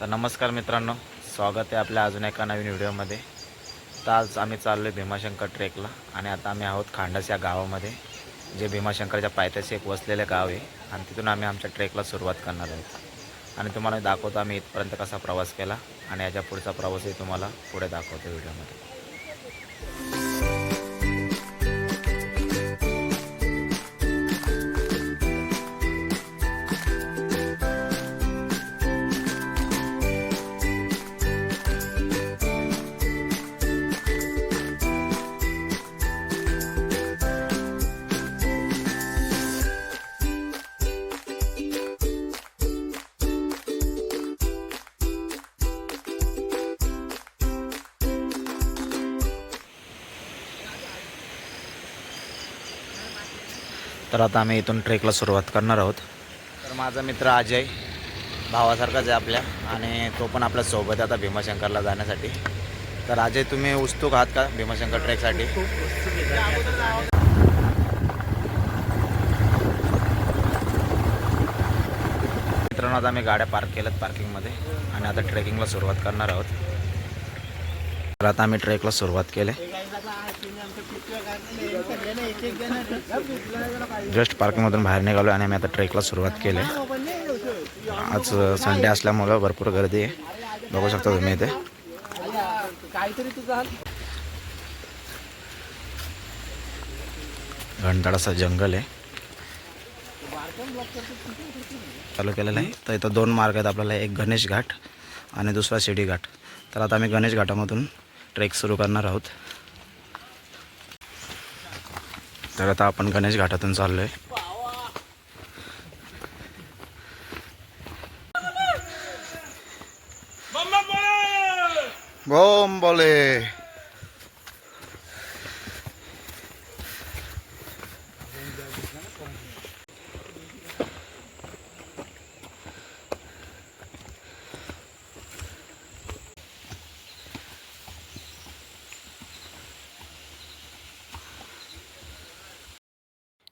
तर नमस्कार मित्रांनो स्वागत आहे आपल्या अजून एका नवीन व्हिडिओमध्ये. तर आज आम्ही चाललो आहे भीमाशंकर ट्रेकला आणि आता आम्ही आहोत खांडस या गावामध्ये जे भीमाशंकरच्या पायथ्याशी एक वसलेले गाव आहे आणि तिथून आम्ही आमच्या ट्रेकला सुरुवात करणार आहोत. आणि तुम्हाला दाखवतो आम्ही इथपर्यंत कसा प्रवास केला आणि याच्या पुढचा प्रवासही तुम्हाला पुढे दाखवतो व्हिडिओमध्ये. तर आता आम्ही इथून ट्रेकला सुरुवात करणार आहोत. तर माझा मित्र अजय भावासारखाच आहे आपल्या आणि तो पण आपल्यासोबत आहे आता भीमाशंकरला जाण्यासाठी. तर अजय तुम्ही उत्सुक आहात का भीमाशंकर ट्रेकसाठी? मित्रांनो आता आम्ही गाड्या पार्क केल्यात पार्किंगमध्ये आणि आता ट्रेकिंगला सुरुवात करणार आहोत. तर आता आम्ही ट्रेकला सुरुवात केली. जस्ट पार्किंगमधून बाहेर निघालो आणि आम्ही आता ट्रेकला सुरुवात केली. आज संडे असल्यामुळं भरपूर गर्दी आहे. बघू शकता तुम्ही इथे. काहीतरी असं जंगल आहे. चालू केलेलं आहे. तर इथं दोन मार्ग आहेत आपल्याला. एक गणेश घाट आणि दुसरा शिडी घाट. तर आता आम्ही गणेश घाटामधून ट्रेक सुरू करणार आहोत. तर आता आपण गणेश घाटातून चाललो आहे बॉम बोले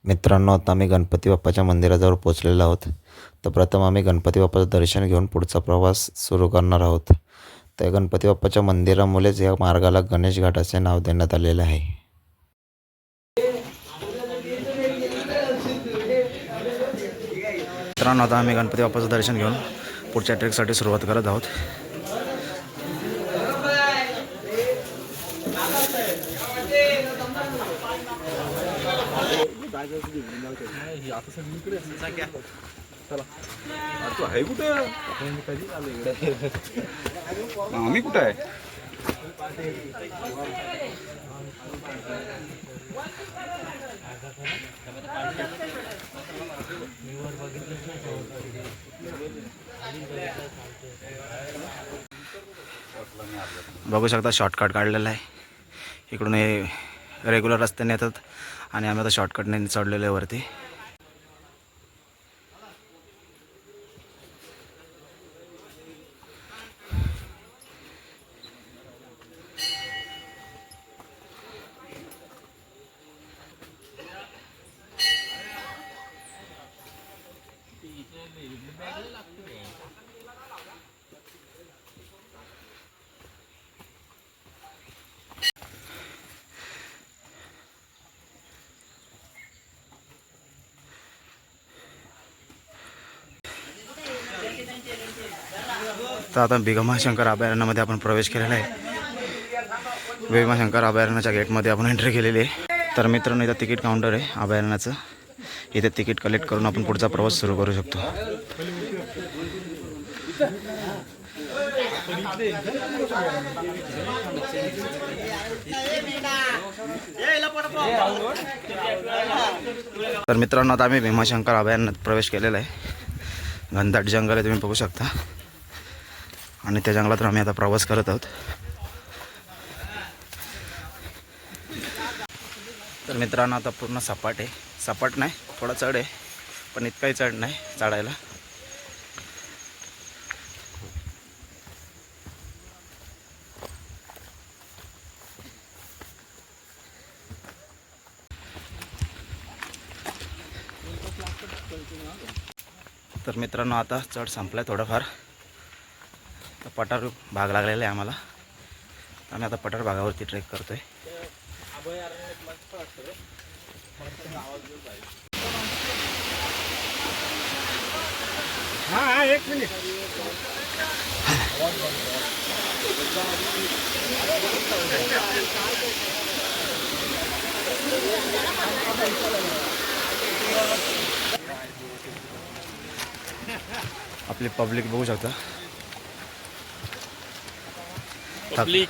मित्रांनो आता आम्ही गणपती बाप्पाच्या मंदिराजवळ पोचलेलो आहोत. तर प्रथम आम्ही गणपती बाप्पाचं दर्शन घेऊन पुढचा प्रवास सुरू करणार आहोत. त्या गणपती बाप्पाच्या मंदिरामुळेच या मार्गाला गणेश घाट असे नाव देण्यात आलेले आहे. मित्रांनो आता आम्ही गणपती बाप्पाचं दर्शन घेऊन पुढच्या ट्रेकसाठी सुरुवात करत आहोत. तू आहे कुठं? आम्ही कुठं आहे? बघू शकता शॉर्टकट काढलेला आहे. इकडून हे रेग्युलर रस्त्याने येतात. आणि आम्ही आता शॉर्टकटने चढलेलो आहे वरती. तर आता भीमाशंकर अभयारण्यामध्ये आपण प्रवेश केलेला आहे. भीमाशंकर अभयारण्याच्या गेटमध्ये आपण एंट्री केलेली आहे. तर मित्रांनो इथं तिकीट काउंटर आहे अभयारण्याचं. इथे तिकीट कलेक्ट करून आपण पुढचा प्रवास सुरू करू शकतो. तर मित्रांनो आता आम्ही भीमाशंकर अभयारण्यात प्रवेश केलेला आहे. घनदाट जंगल आहे तुम्ही बघू शकता. आणि त्या जंगलातून आम्ही आता प्रवास करत आहोत. तर मित्रांनो आता पूर्ण सपाट आहे. सपाट नाही थोडा चढ आहे पण इतकाही चढ नाही चढायला. तर मित्रांनो आता चढ संपलाय थोडंफार. पठार भाग लागलेला आहे आम्हाला. आम्ही आता पठार भागावरती ट्रेक करतोय. हा हा एक मिनिट आपली पब्लिक बघू शकता. पब्लिक.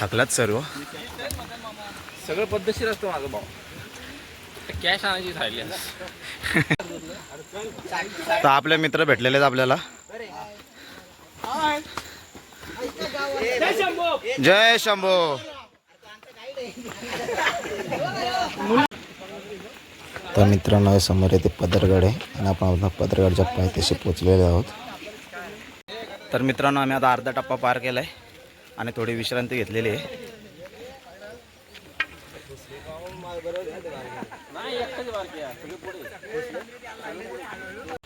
थकल्यात सर्व? सगळं पद्धतशीर असतं माझं भाऊ. कॅश आणायची राहिली तर आपले मित्र भेटलेले आहेत आपल्याला. जय शंभो. तर मित्रांनो हे समोर येते पदरगड. आहे आणि आपण पदरगडच्या पायथ्याशी पोचलेले आहोत. तर मित्रांनो आम्ही आता अर्धा टप्पा पार केला आहे आणि थोडी विश्रांती घेतलेली आहे.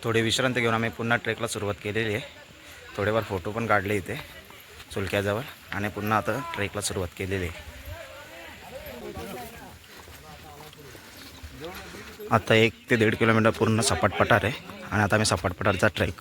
थोडी विश्रांती घेऊन आम्ही पुन्हा ट्रेकला सुरुवात केलेली आहे. थोडेफार फोटो पण काढले इथे चुलक्याजवळ आणि पुन्हा आता ट्रेकला सुरुवात केलेली आहे. आता एक ते दीड किलोमीटर पूर्ण सपाट पठार आहे आणि आता आम्ही सपाट पठारचा ट्रेक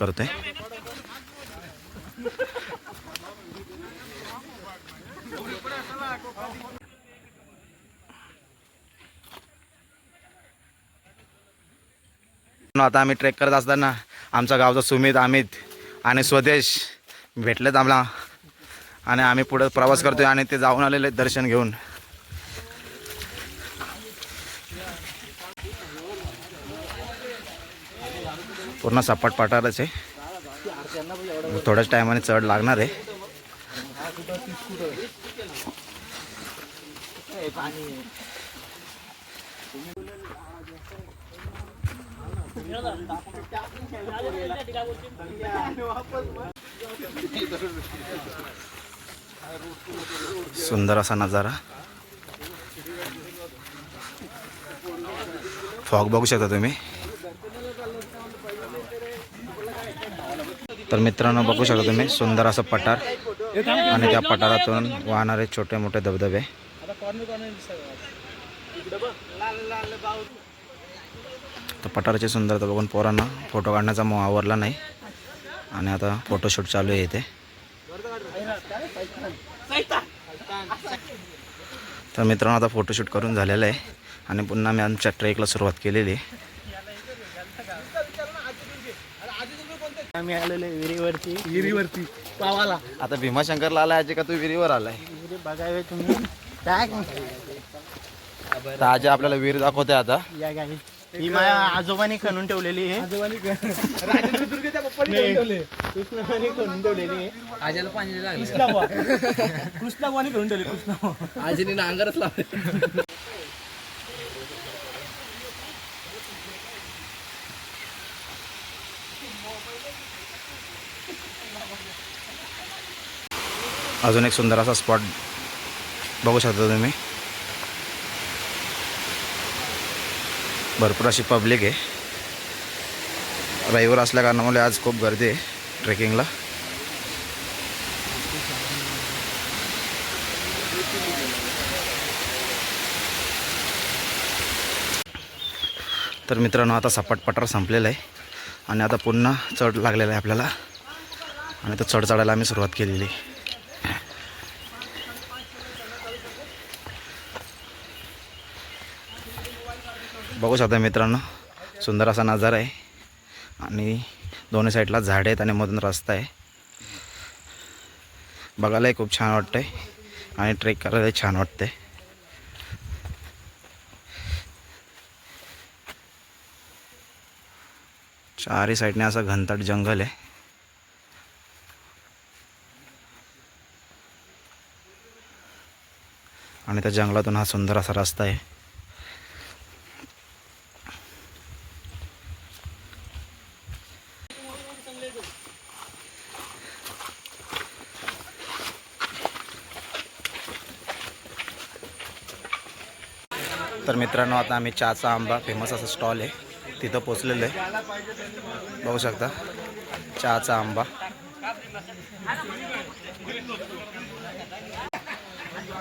करतोय आता आम्ही ट्रेक करत असताना आमचा गावचा सुमित अमित आणि स्वदेश भेटलेत आम्हाला. आणि आम्ही पुढे प्रवास करतोय आणि ते जाऊन आलेले दर्शन घेऊन. पूर्ण सपाट पाठारच आहे. थोड्याच टायमाने चढ लागणार आहे. सुंदर असा नजारा. फॉग बघू शकता तुम्ही. तर मित्रांनो बघू शकता तुम्ही सुंदर असं पठार. आणि त्या पठारातून वाहणारे छोटे मोठे धबधबे. पठाराची सुंदरता बघून पोरांना फोटो काढण्याचा मोह आवरला नाही. आणि आता फोटोशूट चालू आहे इथे. तर मित्रांनो आता फोटोशूट करून झालेलं आहे. आणि पुन्हा मी आमच्या ट्रेकला सुरुवात केलेली आहे. आम्ही आलेले विहिरीवरती. विहिरीवरती. पावाला. आता भीमाशंकरला आलाय आजी का तू विहिरीवर आलाय? विहिरी बघावे तुम्ही. काय? तर आजी आपल्याला विहीर दाखवते आता. या ही माझ्या आजोबाने खणून ठेवलेली आहे. आजोबाने खणून ठेवलेली. आहे पाणी लागलं. कृष्णाबा कृष्णाबाने खणून ठेवली कृष्णा आजीने नांगरच लावले. अजून एक सुंदर असा स्पॉट बघू शकता तुम्ही. भरपूर अशी पब्लिक आहे. रविवार असल्या कारणामुळे आज खूप गर्दी आहे ट्रेकिंगला. तर मित्रांनो आता सपाट पठार संपलेलं आहे आणि आता पुन्हा चढ लागलेला आहे आपल्याला. आणि तो चढ चढायला आम्ही सुरुवात केलेली आहे. बघू शकता मित्रांनो सुंदर असा नजारा आहे. आणि दोन्ही साईडला झाडे आहेत आणि मधून रस्ता आहे. बघायलाही खूप छान वाटतंय आणि ट्रेक करायलाही छान वाटतंय. चारही साईडने असं घनताट जंगल आहे. आणि त्या जंगलातून हा सुंदर असा रस्ता आहे. मित्रांनो आता आम्ही चहाचा आंबा फेमस असा स्टॉल आहे. तिथं पोचलेलं आहे. बघू शकता. चहाचा आंबा.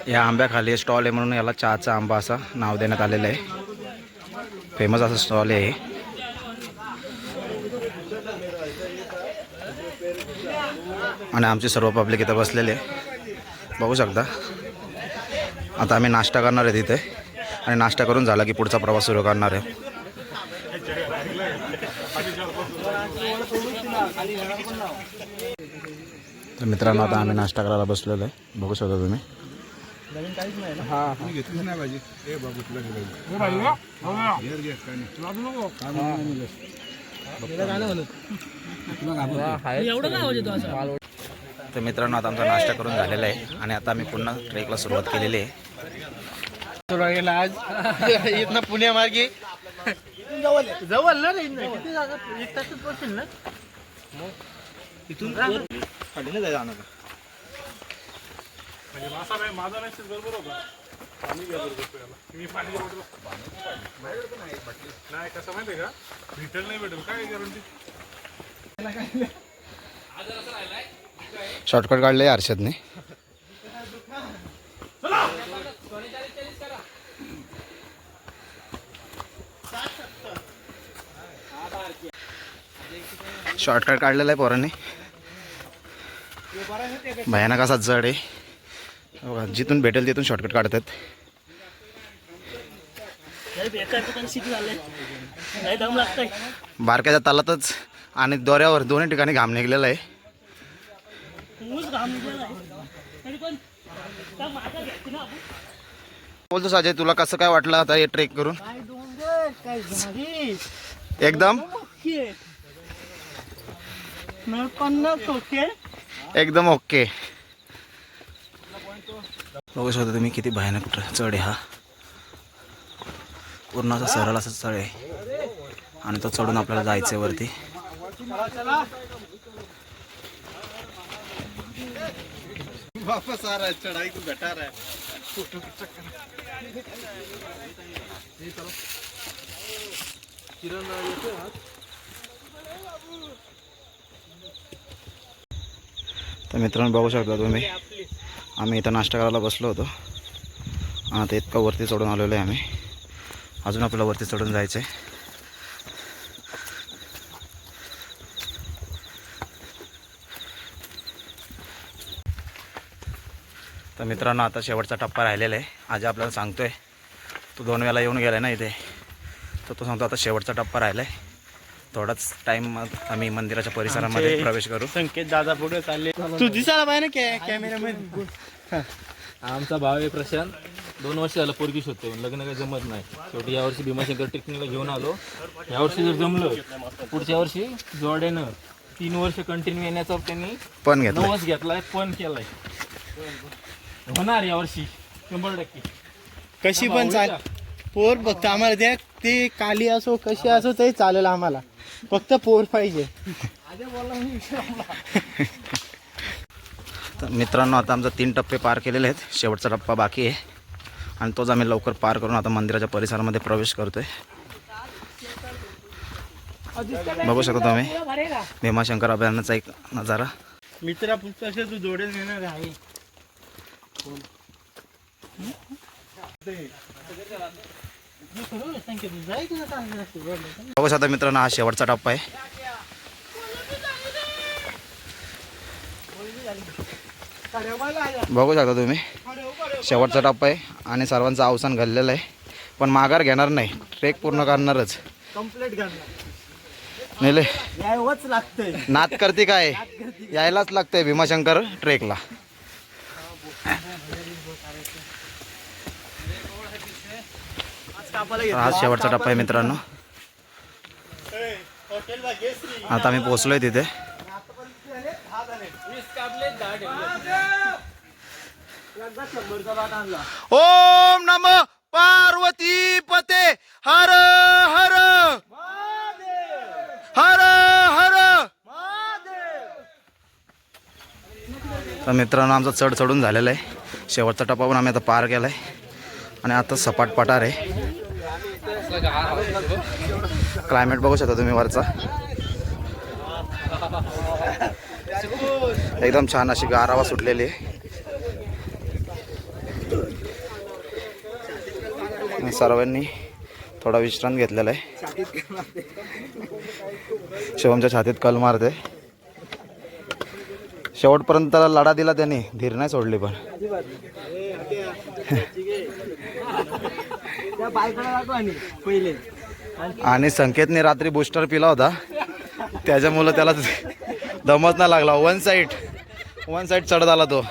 या आंब्याखाली स्टॉल आहे म्हणून याला चहाचा आंबा असं नाव देण्यात आलेलं आहे. फेमस असं स्टॉल आहे हे. आणि आमचे सर्व पब्लिक इथं बसलेले आहे. बघू शकता. आता आम्ही नाश्ता करणार आहे तिथे. आणि नाश्ता करून झाला की पुढचा प्रवास सुरू करणार आहे. तर मित्रांनो आता आम्ही नाश्ता करायला बसलेलो आहे. बघू शकता तुम्ही. तर मित्रांनो आता आमचा नाश्ता करून झालेला आहे आणि आता आम्ही पुन्हा ट्रेकला सुरुवात केलेली आहे. आज. इथनं पुण्यामार्गे जवळ ना रे इथनं. किती जागा? एक तासात पोहोचेल ना? इथून खाडीला जायचं आणा नाही कसं माहितीये का? रिटर्न नाही भेटेल. काय गॅरंटी शॉर्टकट काढले हर्षदने शॉर्टकट काढलेला आहे पोरांनी. भयानक असा जड आहे. बघा, जिथून भेटेल तिथून शॉर्टकट काढतात. बारक्याच्या तालातच आणि दोऱ्यावर दोन्ही ठिकाणी घाम निघलेला आहे. बोलतो साजय तुला कसं काय वाटलं आता हे ट्रेक करून? एकदम? पन्नास ओके. एकदम ओके. बघू शकता तुम्ही किती भयानक चढ आहे हा. पूर्ण असा सरळ असा चढ आहे. आणि तो चढून आपल्याला जायचं आहे वरती. वापस आ रहा है चढ़ाई को घटा रहा है. तर मित्रांनो बघू शकता तुम्ही आम्ही इथं नाश्ता करायला बसलो होतो. हां आता इतकं वरती चढून आलेलो आहे आम्ही. अजून आपल्याला वरती चढून जायचं आहे तर मित्रांनो आता शेवटचा टप्पा राहिलेला आहे. आज आपल्याला सांगतोय तो दोन वेळा येऊन गेला ना इथे. तर तो सांगतो आता शेवटचा टप्पा राहिला आहे थोडाच टाईम आम्ही मंदिराच्या परिसरामध्ये प्रवेश करू. संकेत दादा पुढे चालले. तू दिसायला पाहिजे ना कॅमेरामध्ये आमचा भाव आहे प्रशांत. दोन वर्ष झालं पोरगी शोधतो लग्न काही जमत नाही. शेवटी यावर्षी भीमाशंकर टेक्निकला घेऊन आलो. यावर्षी जर जमलं पुढच्या वर्षी जोड्यानं तीन वर्ष कंटिन्यू येण्याचा त्यांनी पण घेतलं नवस घेतलाय पण केलाय. होणार यावर्षी शंभर टक्के. कशी पण चाल पोर फक्त आम्हाला द्या ते काली असो कशी असो ते चालेल आम्हाला. फक्त पोर पाहिजे. तर मित्रांनो आता आमचा तीन टप्पे पार केलेले आहेत. शेवटचा टप्पा बाकी आहे. आणि तोच आम्ही लवकर पार करून आता मंदिराच्या परिसरामध्ये प्रवेश करतोय. बघू शकता तुम्ही भीमाशंकर अभयारण्याचा एक नजारा. मित्रा पुस्तक तू नेणार आहे. बघू आता मित्रांनो हा शेवटचा टप्पा आहे. बघू शकता तुम्ही शेवटचा टप्पा आहे आणि सर्वांचं अवसान घडलेलं आहे. पण माघार घेणार नाही ट्रेक पूर्ण करणारच. कंप्लीट नेले यावंच लागतंय नात करते काय? यायलाच लागतंय भीमाशंकर ट्रेकला. हा शेवटचा टप्पा आहे मित्रांनो. आता आम्ही पोचलोय तिथे. ओम नम पार्वती पते। हर हर। हर हर। तर मित्रांनो आमचा चढ चढून झालेला आहे. शेवटचा टप्पा पण आम्ही आता पार केला आहे आणि आता सपाट पठार आहे. क्लायमेट बघू शकता तुम्ही वरचा. एकदम छान अशी गारावा सुटलेली आहे. सर्वांनी थोडा विश्रांत घेतलेला आहे. शिवमच्या छातीत कल मारते. शेवटपर्यंत त्याला लढा दिला त्याने. धीर नाही सोडली पण. पहिले. आणि संकेतने रात्री बुस्टर पिला होता. त्याच्यामुळं त्याला दमच नाही लागला. वन साईड वन साईड चढत आला तो.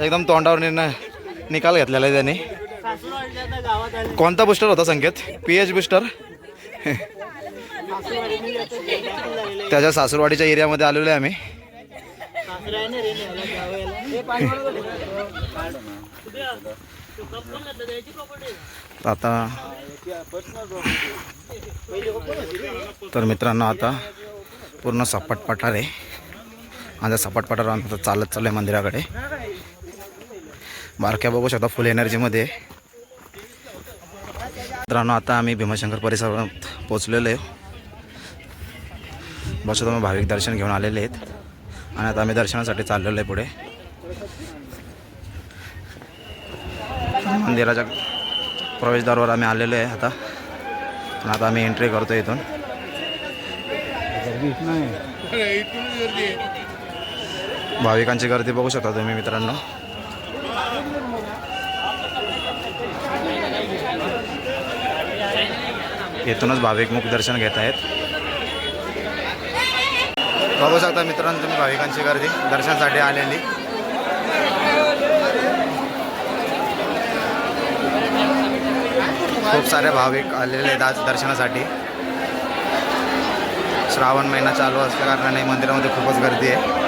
एकदम तोंडावर निर्णय निकाल घेतलेला आहे त्याने. कोणता बुस्टर होता संकेत? पी एच बुस्टर त्याच्या सासूरवाडीच्या एरियामध्ये आलेलो आहे आम्ही. आता तर मित्रांनो आता पूर्ण सपाट पठार आहे. माझ्या सपाट पठारावर आम्ही आता चालत चाललं आहे मंदिराकडे. बारक्या बघू शकता फुल एनर्जीमध्ये मित्रांनो आता आम्ही भीमाशंकर परिसरात पोचलेलो आहे. बस तुम्ही भाविक दर्शन घेऊन आलेले आहेत. आणि आता आम्ही दर्शनासाठी चाललेलो आहे पुढे. मंदिराच्या प्रवेशद्वारावर आम्ही आलेलो आहे आता. आता आम्ही एंट्री करतो इथून. भाविकांची गर्दी बघू शकता तुम्ही मित्रांनो. इथूनच भाविक मुख दर्शन घेत आहेत. बघू शकता मित्रांनो तुम्ही भाविकांची गर्दी. दर्शनासाठी आलेली. खूप सारे भाविक आलेले आहेत आज दर्शनासाठी. श्रावण महिना चालू असल्या कारणाने मंदिरामध्ये खूपच गर्दी आहे.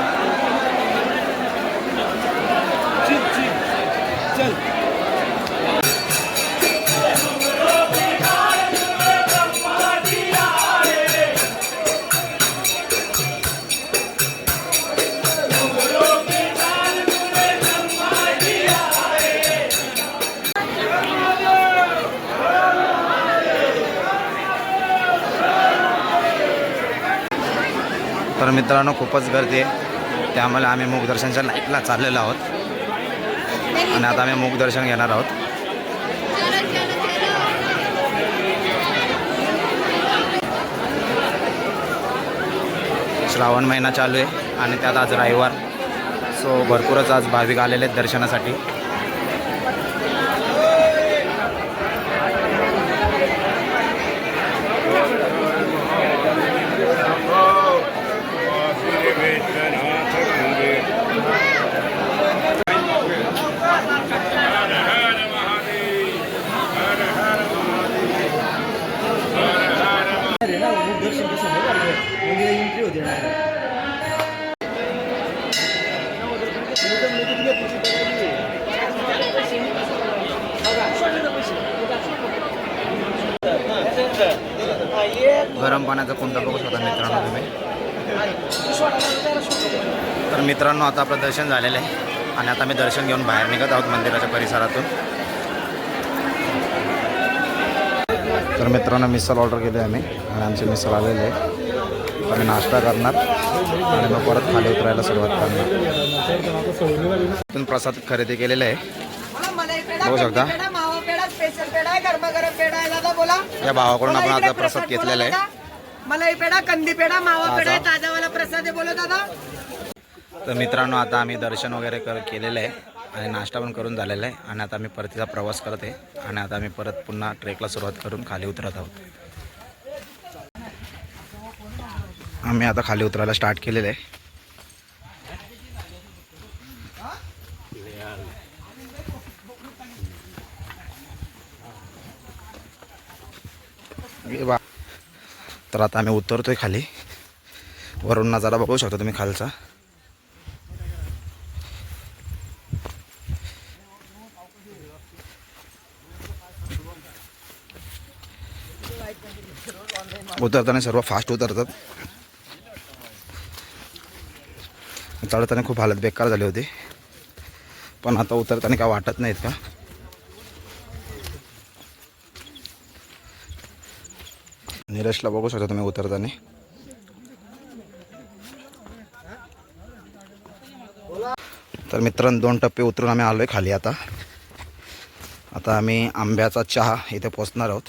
मित्रांनो खूपच गर्दी आहे. त्यामुळे आम्ही मुखदर्शनच्या लाईटला चाललेलो आहोत. आणि आता आम्ही मुखदर्शन घेणार आहोत. श्रावण महिना चालू आहे आणि त्यात आज रविवार. सो भरपूरच आज भाविक आलेले आहेत दर्शनासाठी एंट्री होती ना गरम पाण्याचा कुंड बघू शकता मित्रांनो तुम्ही तर मित्रांनो आता आपलं दर्शन झालेलं आहे. आणि आता मी दर्शन घेऊन बाहेर निघत आहोत मंदिराच्या परिसरातून. तर मित्रांनो मिसल ऑर्डर केली आम्ही. आणि आमचे मिसल आलेले आहे. आम्ही नाश्ता करणार. आणि मग परत खाली उतरायला सुरुवात करणार. इथून प्रसाद खरेदी केलेला आहे. बघू शकता. आहे आहे या भावाकडून आपण मला आता प्रसाद घेतलेला आहे. मलाई पेढा कंदी पेढा मावा पेढा आहे ताजा. ताजावाला प्रसाद आहे. बोला दादा. तर मित्रांनो आता आम्ही दर्शन वगैरे कर केलेलं आहे आणि नाश्ता पण करून झालेला आहे आणि आता आम्ही परतीचा प्रवास करत आहे आणि आता आम्ही परत पुन्हा ट्रेकला सुरुवात करून खाली उतरत आहोत. आम्ही आता खाली उतरायला स्टार्ट केलेलं आहे. बा तर आता आम्ही उतरतोय खाली. वरून नजारा बघू शकता तुम्ही खालचा. उतरताना सर्व फास्ट उतरतात. चढताना खूप हालत बेकार झाली होती. पण आता उतरताना काय वाटत नाहीत का? निरशला बघू शकता तुम्ही उतरताना. तर मित्रांनो दोन टप्पे उतरून आम्ही आलो आहे खाली आता. आता आम्ही आंब्याचा चहा इथे पोचणार आहोत.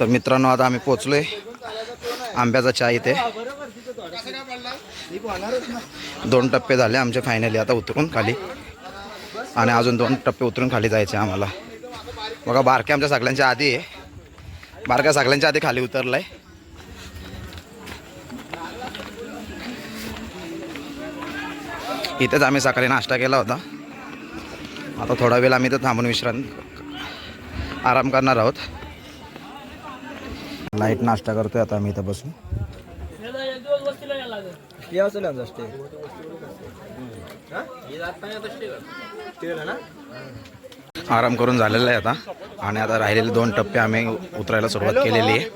तर मित्रांनो आता आम्ही पोचलोय आंब्याचा चहा इथे. दोन टप्पे झाले आमचे फायनली आता उतरून खाली. आणि अजून दोन टप्पे उतरून खाली जायचे आम्हाला. बघा बारक्या आमच्या सगळ्यांच्या आधी आहे. बारक्या सगळ्यांच्या आधी खाली उतरलाय. इथेच आम्ही सकाळी नाश्ता केला होता. आता थोडा वेळ आम्ही इथं थांबून विश्रांत आराम करणार आहोत. लाइट नाश्ता करतोय आता आम्ही इथं बसून. आराम करून झालेला आहे आता. आणि आता राहिलेले दोन टप्पे आम्ही उतरायला सुरुवात केलेली आहे.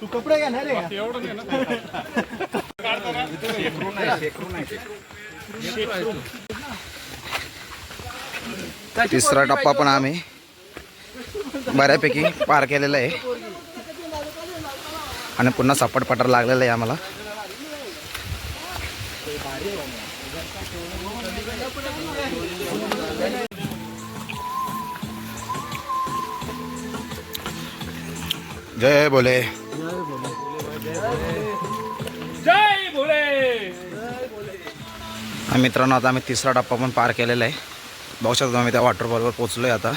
तू कपडे घेणार? तिसरा टप्पा पण आम्ही बऱ्यापैकी पार केलेला आहे. आणि पुन्हा सपाट पठार लागलेला आहे आम्हाला. जय बोले जय आणि मित्रांनो आता आम्ही तिसरा टप्पा पण पार केलेला आहे. बघू शकतो आम्ही त्या वॉटरफॉलवर पोचलो आहे आता.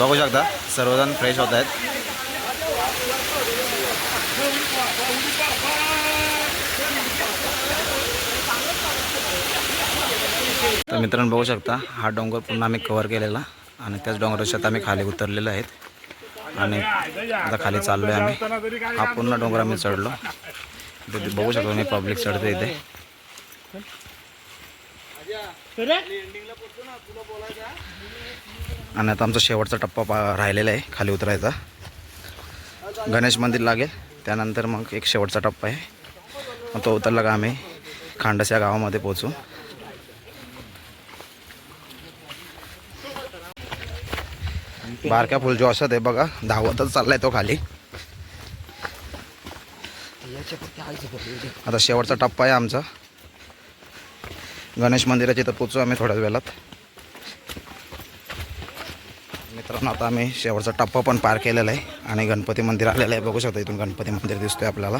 बघू शकता सर्वजण फ्रेश होत आहेत. तर मित्रांनो बघू शकता हा डोंगर पुन्हा आम्ही कव्हर केलेला आणि त्याच डोंगराच्या आम्ही खाली उतरलेलो आहेत. आणि आता खाली चाललो आहे आम्ही. हा पूर्ण डोंगर आम्ही चढलो. बघू शकतो मी पब्लिक चढतो इथे. आणि आता आमचा शेवटचा टप्पा पा राहिलेला आहे खाली उतरायचा. गणेश मंदिर लागेल त्यानंतर मग एक शेवटचा टप्पा आहे. मग तो उतरला का आम्ही खांडस या गावामध्ये पोचू बारक्या फुल जो असत आहे बघा धावतच चाललाय तो खाली. आता शेवटचा टप्पा आहे आमचा. गणेश मंदिराच्या इथं पोचू आम्ही थोड्याच वेळात. मित्रांनो आता आम्ही शेवटचा टप्पा पण पार केलेला आहे आणि गणपती मंदिर आलेलं आहे. बघू शकता इथून गणपती मंदिर दिसतोय आपल्याला.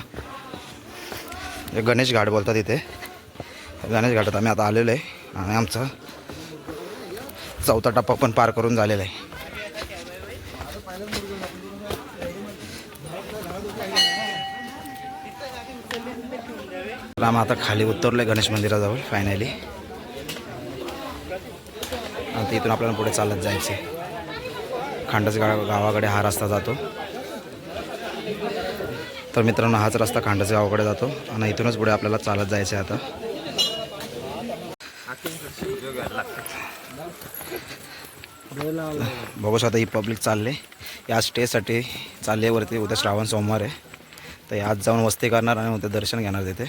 गणेश घाट बोलतात इथे. गणेश घाटात आम्ही आता आलेलो आहे आणि आमचा चौथा टप्पा पण पार करून झालेला आहे. तर आम्ही आता खाली उतरलो आहे गणेश मंदिराजवळ फायनली आणि तिथून आपल्याला पुढे चालत जायचं आहे खांडस गाव गावाकडे हा रस्ता जातो. तर मित्रांनो हाच रस्ता खांडस गावाकडे जातो आणि इथूनच पुढे आपल्याला चालत जायचं आहे आता. बघू शकता ही पब्लिक चालले. या स्टेसाठी चालले वरती. उद्या श्रावण सोमवार आहे. तर आज जाऊन वस्ती करणार आणि उद्या दर्शन घेणार तिथे.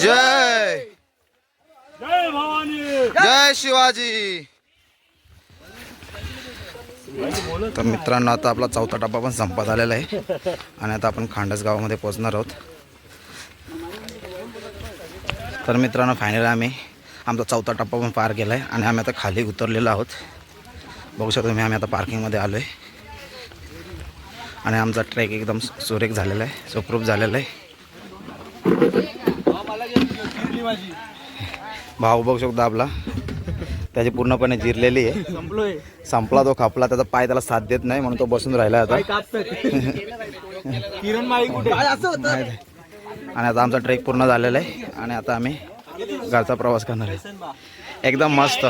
जय। जय भवानी। जय शिवाजी। तर मित्रांनो आता आपला चौथा टप्पा पण संपत आलेला आहे. आणि आता आपण खांडस गावामध्ये पोहोचणार आहोत. तर मित्रांनो फायनल आम्ही आमचा चौथा टप्पा पण पार केला आहे आणि आम्ही आता खाली उतरलेलो आहोत. बघू शकतो तुम्ही आम्ही आता पार्किंगमध्ये आलो आहे आणि आमचा ट्रेक एकदम सुरेख झालेला आहे सुखरूप झालेला आहे. भाऊ बघू शकतो आपला. त्याची पूर्णपणे जिरलेली आहे. संपलोय. संपला तो खापला त्याचा पाय त्याला साथ देत नाही म्हणून तो बसून राहिला आता. किरण माई कुठे? आणि आता आमचा ट्रेक पूर्ण झालेला आहे. आणि आता आम्ही घरचा प्रवास करणार आहे. एकदम मस्त.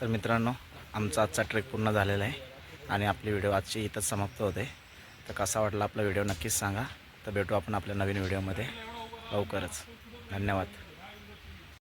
तर मित्रांनो आमचा आजचा ट्रेक पूर्ण झालेला आहे. आणि आपली व्हिडिओ आजची इथंच समाप्त होते. तर कसा वाटला आपला व्हिडिओ नक्कीच सांगा. तर भेटू आपण आपल्या नवीन व्हिडिओमध्ये. लवकरच. धन्यवाद.